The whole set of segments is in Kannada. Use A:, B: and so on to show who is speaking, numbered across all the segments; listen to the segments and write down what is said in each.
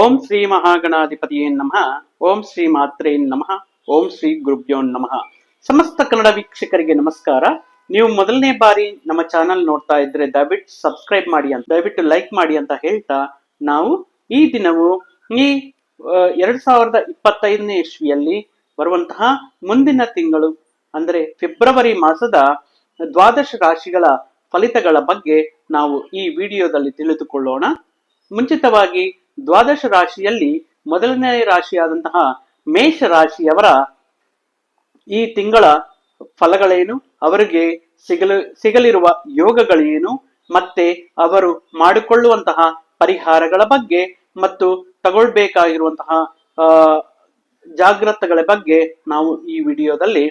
A: ಓಂ ಶ್ರೀ ಮಹಾಗಣಾಧಿಪತಿಯೇ ನಮಃ. ಓಂ ಶ್ರೀ ಮಾತ್ರೇನ್ ನಮಃ. ಓಂ ಶ್ರೀ ಗುರುಭ್ಯೋ ನಮಃ. ಸಮಸ್ತ ಕನ್ನಡ ವೀಕ್ಷಕರಿಗೆ ನಮಸ್ಕಾರ. ನೀವು ಮೊದಲನೇ ಬಾರಿ ನಮ್ಮ ಚಾನಲ್ ನೋಡ್ತಾ ಇದ್ರೆ ದಯವಿಟ್ಟು ಸಬ್ಸ್ಕ್ರೈಬ್ ಮಾಡಿ ಅಂತ, ದಯವಿಟ್ಟು ಲೈಕ್ ಮಾಡಿ ಅಂತ ಹೇಳ್ತಾ ನಾವು ಈ ದಿನವು ಈ ಎರಡ್ ಸಾವಿರದ ಇಪ್ಪತ್ತೈದನೇ ಇಸ್ವಿಯಲ್ಲಿ ಬರುವಂತಹ ಮುಂದಿನ ತಿಂಗಳು, ಅಂದ್ರೆ ಫೆಬ್ರವರಿ ಮಾಸದ ದ್ವಾದಶ ರಾಶಿಗಳ ಫಲಿತಗಳ ಬಗ್ಗೆ ನಾವು ಈ ವಿಡಿಯೋದಲ್ಲಿ ತಿಳಿದುಕೊಳ್ಳೋಣ. ಮುಂಚಿತವಾಗಿ ದ್ವಾದಶ ರಾಶಿಯಲ್ಲಿ ಮೊದಲನೇ ರಾಶಿಯಾದಂತಹ ಮೇಷ ರಾಶಿಯವರ ಈ ತಿಂಗಳ ಫಲಗಳೇನು? ಅವರಿಗೆ ಸಿಗಲು, ಸಿಗಲಿರುವ ಯೋಗಗಳೇನು? ಮತ್ತೆ ಅವರು ಮಾಡಿಕೊಳ್ಳುವಂತಹ ಪರಿಹಾರಗಳ ಬಗ್ಗೆ ಮತ್ತು ತಗೊಳ್ಬೇಕಾಗಿರುವಂತಹ ಜಾಗ್ರತಗಳ ಬಗ್ಗೆ ನಾವು ಈ ವಿಡಿಯೋದಲ್ಲಿ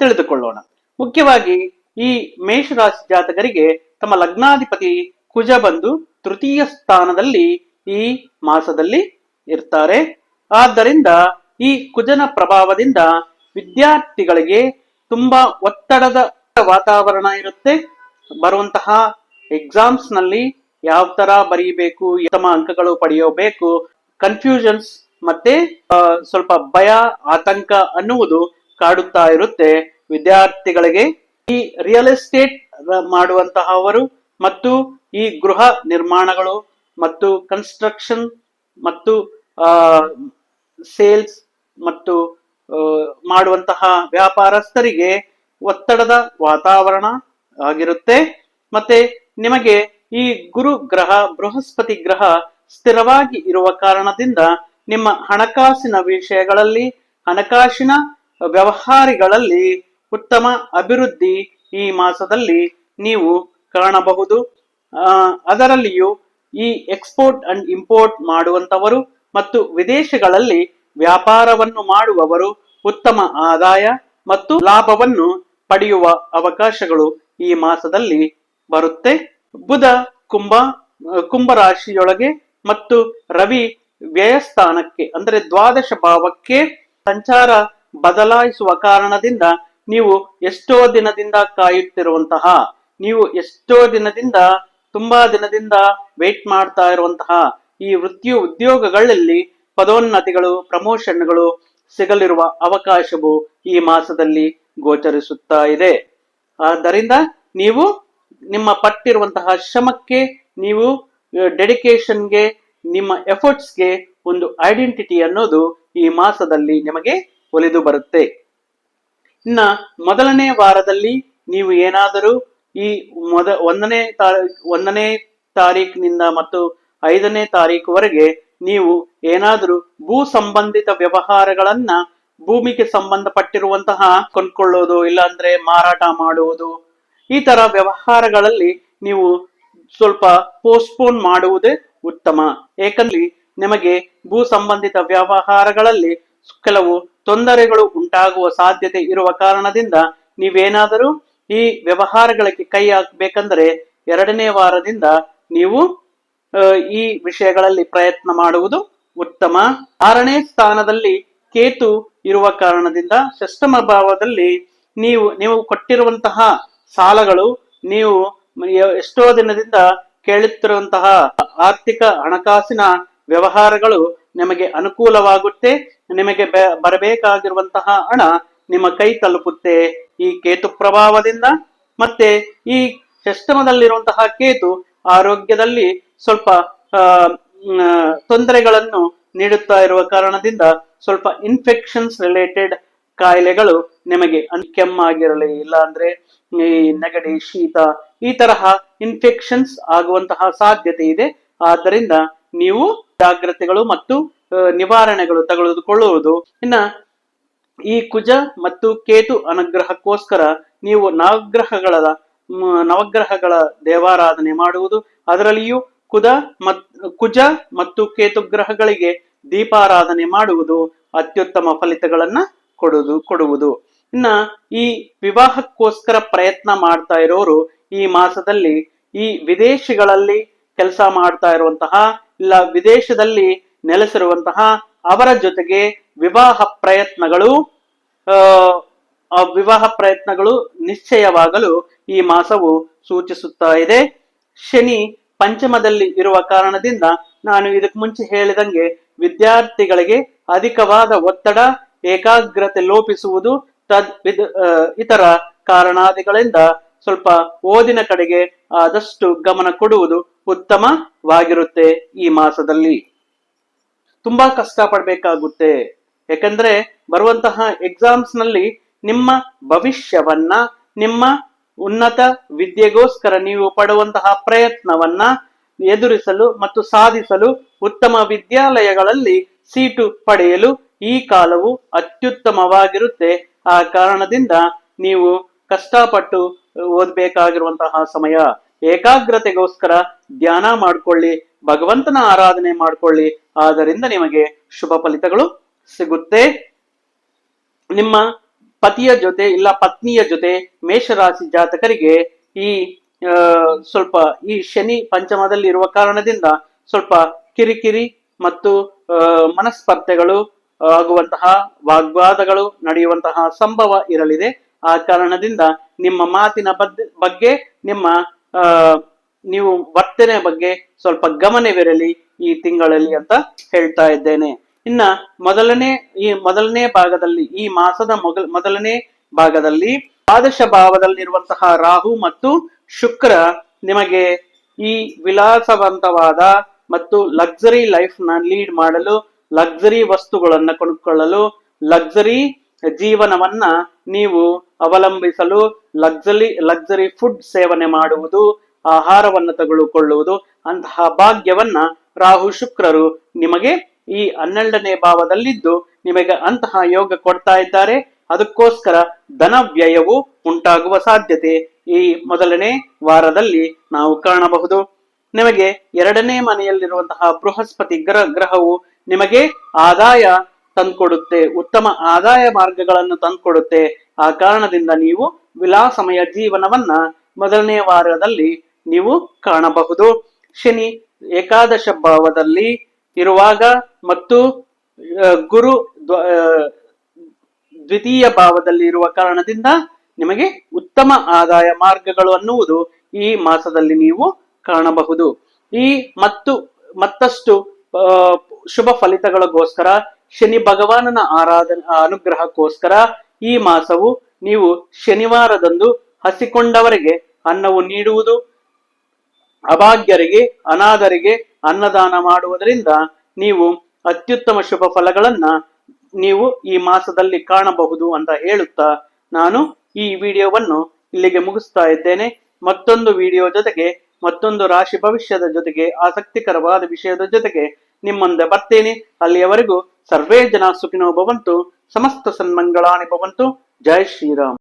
A: ತಿಳಿದುಕೊಳ್ಳೋಣ. ಮುಖ್ಯವಾಗಿ ಈ ಮೇಷರಾಶಿ ಜಾತಕರಿಗೆ ತಮ್ಮ ಲಗ್ನಾಧಿಪತಿ ಕುಜ ಬಂದು ತೃತೀಯ ಸ್ಥಾನದಲ್ಲಿ ಈ ಮಾಸದಲ್ಲಿ ಇರ್ತಾರೆ. ಆದ್ದರಿಂದ ಈ ಕುಜನ ಪ್ರಭಾವದಿಂದ ವಿದ್ಯಾರ್ಥಿಗಳಿಗೆ ತುಂಬಾ ಒತ್ತಡದ ವಾತಾವರಣ ಇರುತ್ತೆ. ಬರುವಂತಹ ಎಕ್ಸಾಮ್ಸ್ನಲ್ಲಿ ಯಾವ ತರ ಬರೀಬೇಕು, ಉತ್ತಮ ಅಂಕಗಳು ಪಡೆಯಬೇಕು ಕನ್ಫ್ಯೂಷನ್ಸ್ ಮತ್ತೆ ಸ್ವಲ್ಪ ಭಯ, ಆತಂಕ ಅನ್ನುವುದು ಕಾಡುತ್ತಾ ಇರುತ್ತೆ. ವಿದ್ಯಾರ್ಥಿಗಳಿಗೆ ಈ ರಿಯಲ್ ಎಸ್ಟೇಟ್ ಮಾಡುವಂತಹವರು ಮತ್ತು ಈ ಗೃಹ ನಿರ್ಮಾಣಗಳು ಮತ್ತು ಕನ್ಸ್ಟ್ರಕ್ಷನ್ ಮತ್ತು ಸೇಲ್ಸ್ ಮತ್ತು ಮಾಡುವಂತಹ ವ್ಯಾಪಾರಸ್ಥರಿಗೆ ಒತ್ತಡದ ವಾತಾವರಣ ಆಗಿರುತ್ತೆ. ಮತ್ತೆ ನಿಮಗೆ ಈ ಗುರು ಗ್ರಹ, ಬೃಹಸ್ಪತಿ ಗ್ರಹ ಸ್ಥಿರವಾಗಿ ಇರುವ ಕಾರಣದಿಂದ ನಿಮ್ಮ ಹಣಕಾಸಿನ ವಿಷಯಗಳಲ್ಲಿ, ಹಣಕಾಸಿನ ವ್ಯವಹಾರಗಳಲ್ಲಿ ಉತ್ತಮ ಅಭಿವೃದ್ಧಿ ಈ ಮಾಸದಲ್ಲಿ ನೀವು ಕಾಣಬಹುದು. ಅದರಲ್ಲಿಯೂ ಈ ಎಕ್ಸ್ಪೋರ್ಟ್ ಅಂಡ್ ಇಂಪೋರ್ಟ್ ಮಾಡುವಂತವರು ಮತ್ತು ವಿದೇಶಗಳಲ್ಲಿ ವ್ಯಾಪಾರವನ್ನು ಮಾಡುವವರು ಉತ್ತಮ ಆದಾಯ ಮತ್ತು ಲಾಭವನ್ನು ಪಡೆಯುವ ಅವಕಾಶಗಳು ಈ ಮಾಸದಲ್ಲಿ ಬರುತ್ತೆ. ಬುಧ, ಕುಂಭ, ಕುಂಭರಾಶಿಯೊಳಗೆ ಮತ್ತು ರವಿ ವ್ಯಯಸ್ಥಾನಕ್ಕೆ ಅಂದರೆ ದ್ವಾದಶ ಭಾವಕ್ಕೆ ಸಂಚಾರ ಬದಲಾಯಿಸುವ ಕಾರಣದಿಂದ ನೀವು ಎಷ್ಟೋ ದಿನದಿಂದ ಕಾಯುತ್ತಿರುವಂತಹ, ನೀವು ಎಷ್ಟೋ ದಿನದಿಂದ, ತುಂಬಾ ದಿನದಿಂದ ವೇಟ್ ಮಾಡ್ತಾ ಇರುವಂತಹ ಈ ವೃತ್ತಿ ಉದ್ಯೋಗಗಳಲ್ಲಿ ಪದೋನ್ನತಿಗಳು ಪ್ರಮೋಷನ್ಗಳು ಸಿಗಲಿರುವ ಅವಕಾಶವು ಈ ಮಾಸದಲ್ಲಿ ಗೋಚರಿಸುತ್ತಾ ಇದೆ. ಆದ್ದರಿಂದ ನೀವು ನಿಮ್ಮ ಪಟ್ಟಿರುವಂತಹ ಶ್ರಮಕ್ಕೆ, ನೀವು ಡೆಡಿಕೇಶನ್ಗೆ ನಿಮ್ಮ ಎಫರ್ಟ್ಸ್ಗೆ ಒಂದು ಐಡೆಂಟಿಟಿ ಅನ್ನೋದು ಈ ಮಾಸದಲ್ಲಿ ನಿಮಗೆ ಒಲಿದು ಬರುತ್ತೆ. ಇನ್ನ ಮೊದಲನೇ ವಾರದಲ್ಲಿ ನೀವು ಏನಾದರೂ ಈ ಮೊದ, ಒಂದನೇ ತಾ ಒಂದನೇ ತಾರೀಕಿನಿಂದ ಮತ್ತು ಐದನೇ ತಾರೀಕುವರೆಗೆ ನೀವು ಏನಾದರೂ ಭೂ ಸಂಬಂಧಿತ ವ್ಯವಹಾರಗಳನ್ನ ಭೂಮಿಗೆ ಸಂಬಂಧಪಟ್ಟಿರುವಂತಹ ಕೊಂಡ್ಕೊಳ್ಳೋದು, ಇಲ್ಲಾಂದ್ರೆ ಮಾರಾಟ ಮಾಡುವುದು, ಈ ತರ ವ್ಯವಹಾರಗಳಲ್ಲಿ ನೀವು ಸ್ವಲ್ಪ ಪೋಸ್ಟ್ಪೋನ್ ಮಾಡುವುದೇ ಉತ್ತಮ. ಏಕೆಂದ್ರೆ ನಿಮಗೆ ಭೂ ಸಂಬಂಧಿತ ವ್ಯವಹಾರಗಳಲ್ಲಿ ಕೆಲವು ತೊಂದರೆಗಳು ಉಂಟಾಗುವ ಸಾಧ್ಯತೆ ಇರುವ ಕಾರಣದಿಂದ ನೀವೇನಾದರೂ ಈ ವ್ಯವಹಾರಗಳಿಗೆ ಕೈ ಹಾಕಬೇಕಂದ್ರೆ ಎರಡನೇ ವಾರದಿಂದ ನೀವು ಈ ವಿಷಯಗಳಲ್ಲಿ ಪ್ರಯತ್ನ ಮಾಡುವುದು ಉತ್ತಮ. ಆರನೇ ಸ್ಥಾನದಲ್ಲಿ ಕೇತು ಇರುವ ಕಾರಣದಿಂದ ಷಷ್ಟಮ ಭಾವದಲ್ಲಿ ನೀವು ನೀವು ಕೊಟ್ಟಿರುವಂತಹ ಸಾಲಗಳು, ನೀವು ಎಷ್ಟೋ ದಿನದಿಂದ ಕೇಳುತ್ತಿರುವಂತಹ ಆರ್ಥಿಕ ಹಣಕಾಸಿನ ವ್ಯವಹಾರಗಳು ನಿಮಗೆ ಅನುಕೂಲವಾಗುತ್ತೆ, ನಿಮಗೆ ಬರಬೇಕಾಗಿರುವಂತಹ ಹಣ ನಿಮ್ಮ ಕೈ ತಲುಪುತ್ತೆ. ಈ ಕೇತು ಪ್ರಭಾವದಿಂದ ಮತ್ತೆ ಈ ಷಷ್ಠಮದಲ್ಲಿರುವಂತಹ ಕೇತು ಆರೋಗ್ಯದಲ್ಲಿ ಸ್ವಲ್ಪ ತೊಂದರೆಗಳನ್ನು ನೀಡುತ್ತಾ ಇರುವ ಕಾರಣದಿಂದ ಸ್ವಲ್ಪ ಇನ್ಫೆಕ್ಷನ್ಸ್ ರಿಲೇಟೆಡ್ ಕಾಯಿಲೆಗಳು ನಿಮಗೆ ಕೆಮ್ಮಾಗಿರಲಿ ಇಲ್ಲ ಅಂದ್ರೆ ಈ ನೆಗಡಿ, ಶೀತ, ಈ ತರಹ ಇನ್ಫೆಕ್ಷನ್ಸ್ ಆಗುವಂತಹ ಸಾಧ್ಯತೆ ಇದೆ. ಆದ್ದರಿಂದ ನೀವು ಜಾಗ್ರತೆಗಳು ಮತ್ತು ನಿವಾರಣೆಗಳು ತೆಗೆದುಕೊಳ್ಳುವುದು ಇನ್ನ ಈ ಕುಜ ಮತ್ತು ಕೇತು ಅನುಗ್ರಹಕ್ಕೋಸ್ಕರ ನೀವು ನವಗ್ರಹಗಳ ನವಗ್ರಹಗಳ ದೇವಾರಾಧನೆ ಮಾಡುವುದು. ಅದರಲ್ಲಿಯೂ ಕುದ ಮತ್, ಕುಜ ಮತ್ತು ಕೇತು ಗ್ರಹಗಳಿಗೆ ದೀಪಾರಾಧನೆ ಮಾಡುವುದು ಅತ್ಯುತ್ತಮ ಫಲಿತಗಳನ್ನ ಕೊಡುವುದು ಕೊಡುವುದು. ಇನ್ನ ಈ ವಿವಾಹಕ್ಕೋಸ್ಕರ ಪ್ರಯತ್ನ ಮಾಡ್ತಾ ಇರೋರು ಈ ಮಾಸದಲ್ಲಿ ಈ ವಿದೇಶಗಳಲ್ಲಿ ಕೆಲಸ ಮಾಡ್ತಾ ಇರುವಂತಹ ಇಲ್ಲ ವಿದೇಶದಲ್ಲಿ ನೆಲೆಸಿರುವಂತಹ ಅವರ ಜೊತೆಗೆ ವಿವಾಹ ಪ್ರಯತ್ನಗಳು ವಿವಾಹ ಪ್ರಯತ್ನಗಳು ನಿಶ್ಚಯವಾಗಲು ಈ ಮಾಸವು ಸೂಚಿಸುತ್ತಾ ಇದೆ. ಶನಿ ಪಂಚಮದಲ್ಲಿ ಇರುವ ಕಾರಣದಿಂದ ನಾನು ಇದಕ್ಕೆ ಮುಂಚೆ ಹೇಳಿದಂಗೆ ವಿದ್ಯಾರ್ಥಿಗಳಿಗೆ ಅಧಿಕವಾದ ಒತ್ತಡ, ಏಕಾಗ್ರತೆ ಲೋಪಿಸುವುದು ತದ್ ಇತರ ಕಾರಣಾದಿಗಳಿಂದ ಸ್ವಲ್ಪ ಓದಿನ ಕಡೆಗೆ ಆದಷ್ಟು ಗಮನ ಕೊಡುವುದು ಉತ್ತಮವಾಗಿರುತ್ತೆ ಈ ಮಾಸದಲ್ಲಿ. ತುಂಬಾ ಕಷ್ಟ ಪಡ್ಬೇಕಾಗುತ್ತೆ ಯಾಕಂದ್ರೆ ಬರುವಂತಹ ಎಕ್ಸಾಮ್ಸ್ನಲ್ಲಿ ನಿಮ್ಮ ಭವಿಷ್ಯವನ್ನ, ನಿಮ್ಮ ಉನ್ನತ ವಿದ್ಯೆಗೋಸ್ಕರ ನೀವು ಪಡುವಂತಹ ಪ್ರಯತ್ನವನ್ನ ಎದುರಿಸಲು ಮತ್ತು ಸಾಧಿಸಲು ಉತ್ತಮ ವಿದ್ಯಾಲಯಗಳಲ್ಲಿ ಸೀಟು ಪಡೆಯಲು ಈ ಕಾಲವು ಅತ್ಯುತ್ತಮವಾಗಿರುತ್ತೆ. ಆ ಕಾರಣದಿಂದ ನೀವು ಕಷ್ಟಪಟ್ಟು ಓದಬೇಕಾಗಿರುವಂತಹ ಸಮಯ. ಏಕಾಗ್ರತೆಗೋಸ್ಕರ ಧ್ಯಾನ ಮಾಡಿಕೊಳ್ಳಿ, ಭಗವಂತನ ಆರಾಧನೆ ಮಾಡಿಕೊಳ್ಳಿ. ಆದ್ದರಿಂದ ನಿಮಗೆ ಶುಭ ಫಲಿತಗಳು ಸಿಗುತ್ತೆ. ನಿಮ್ಮ ಪತಿಯ ಜೊತೆ ಇಲ್ಲ ಪತ್ನಿಯ ಜೊತೆ ಮೇಷರಾಶಿ ಜಾತಕರಿಗೆ ಈ ಸ್ವಲ್ಪ ಈ ಶನಿ ಪಂಚಮದಲ್ಲಿ ಇರುವ ಕಾರಣದಿಂದ ಸ್ವಲ್ಪ ಕಿರಿಕಿರಿ ಮತ್ತು ಮನಸ್ಪರ್ಧೆಗಳು ಆಗುವಂತಹ ವಾಗ್ವಾದಗಳು ನಡೆಯುವಂತಹ ಸಂಭವ ಇರಲಿದೆ. ಆ ಕಾರಣದಿಂದ ನಿಮ್ಮ ಮಾತಿನ ಬಗ್ಗೆ ನಿಮ್ಮ ನೀವು ವರ್ತನೆ ಬಗ್ಗೆ ಸ್ವಲ್ಪ ಗಮನವಿರಲಿ ಈ ತಿಂಗಳಲ್ಲಿ ಅಂತ ಹೇಳ್ತಾ ಇದ್ದೇನೆ. ಇನ್ನ ಮೊದಲನೇ, ಈ ಮೊದಲನೇ ಭಾಗದಲ್ಲಿ, ಈ ಮಾಸದ ಮೊದಲ, ಮೊದಲನೇ ಭಾಗದಲ್ಲಿ ದ್ವಾದಶ ಭಾವದಲ್ಲಿರುವಂತಹ ರಾಹು ಮತ್ತು ಶುಕ್ರ ನಿಮಗೆ ಈ ವಿಲಾಸವಂತವಾದ ಮತ್ತು ಲಕ್ಸರಿ ಲೈಫ್ನ ಲೀಡ್ ಮಾಡಲು ಲಕ್ಸರಿ ವಸ್ತುಗಳನ್ನು ಕೊಂಡುಕೊಳ್ಳಲು ಲಕ್ಸರಿ ಜೀವನವನ್ನ ನೀವು ಅವಲಂಬಿಸಲು ಲಕ್ಸರಿ ಲಕ್ಸರಿ ಫುಡ್ ಸೇವನೆ ಮಾಡುವುದು, ಆಹಾರವನ್ನು ತೆಗೆದುಕೊಳ್ಳುವುದು ಅಂತಹ ಭಾಗ್ಯವನ್ನ ರಾಹು ಶುಕ್ರರು ನಿಮಗೆ ಈ ಹನ್ನೆರಡನೇ ಭಾವದಲ್ಲಿದ್ದು ನಿಮಗೆ ಅಂತಹ ಯೋಗ ಕೊಡ್ತಾ ಇದ್ದಾರೆ. ಅದಕ್ಕೋಸ್ಕರ ಧನ ವ್ಯಯವು ಉಂಟಾಗುವ ಸಾಧ್ಯತೆ ಈ ಮೊದಲನೇ ವಾರದಲ್ಲಿ ನಾವು ಕಾಣಬಹುದು. ನಿಮಗೆ ಎರಡನೇ ಮನೆಯಲ್ಲಿರುವಂತಹ ಬೃಹಸ್ಪತಿ ಗ್ರಹ ಗ್ರಹವು ನಿಮಗೆ ಆದಾಯ ತಂದ್ಕೊಡುತ್ತೆ, ಉತ್ತಮ ಆದಾಯ ಮಾರ್ಗಗಳನ್ನು ತಂದ್ಕೊಡುತ್ತೆ. ಆ ಕಾರಣದಿಂದ ನೀವು ವಿಲಾಸಮಯ ಜೀವನವನ್ನ ಮೊದಲನೇ ವಾರದಲ್ಲಿ ನೀವು ಕಾಣಬಹುದು. ಶನಿ ಏಕಾದಶ ಭಾವದಲ್ಲಿ ಇರುವಾಗ ಮತ್ತು ಗುರು ದ್ವಿತೀಯ ಭಾವದಲ್ಲಿ ಇರುವ ಕಾರಣದಿಂದ ನಿಮಗೆ ಉತ್ತಮ ಆದಾಯ ಮಾರ್ಗಗಳು ಅನ್ನುವುದು ಈ ಮಾಸದಲ್ಲಿ ನೀವು ಕಾಣಬಹುದು. ಈ ಮತ್ತು, ಮತ್ತಷ್ಟು ಶುಭ ಫಲಿತಗಳಿಗೋಸ್ಕರ, ಶನಿ ಭಗವಾನನ ಆರಾಧನ, ಅನುಗ್ರಹಕ್ಕೋಸ್ಕರ ಈ ಮಾಸವು ನೀವು ಶನಿವಾರದಂದು ಹಸಿಕೊಂಡವರಿಗೆ ಅನ್ನವು ನೀಡುವುದು, ಅಭಾಗ್ಯರಿಗೆ ಅನಾಥರಿಗೆ ಅನ್ನದಾನ ಮಾಡುವುದರಿಂದ ನೀವು ಅತ್ಯುತ್ತಮ ಶುಭ ಫಲಗಳನ್ನ ನೀವು ಈ ಮಾಸದಲ್ಲಿ ಕಾಣಬಹುದು ಅಂತ ಹೇಳುತ್ತಾ ನಾನು ಈ ವಿಡಿಯೋವನ್ನು ಇಲ್ಲಿಗೆ ಮುಗಿಸ್ತಾ ಇದ್ದೇನೆ. ಮತ್ತೊಂದು ವಿಡಿಯೋ ಜೊತೆಗೆ, ಮತ್ತೊಂದು ರಾಶಿ ಭವಿಷ್ಯದ ಜೊತೆಗೆ, ಆಸಕ್ತಿಕರವಾದ ವಿಷಯದ ಜೊತೆಗೆ ನಿಮ್ಮಂದೆ ಬರ್ತೇನೆ. ಅಲ್ಲಿಯವರೆಗೂ ಸರ್ವೇ ಜನ ಸುಖಿನೋ ಭವಂತು, ಸಮಸ್ತ ಸನ್ಮಂಗಳಾನಿ ಭವಂತು. ಜೈ ಶ್ರೀರಾಮ್.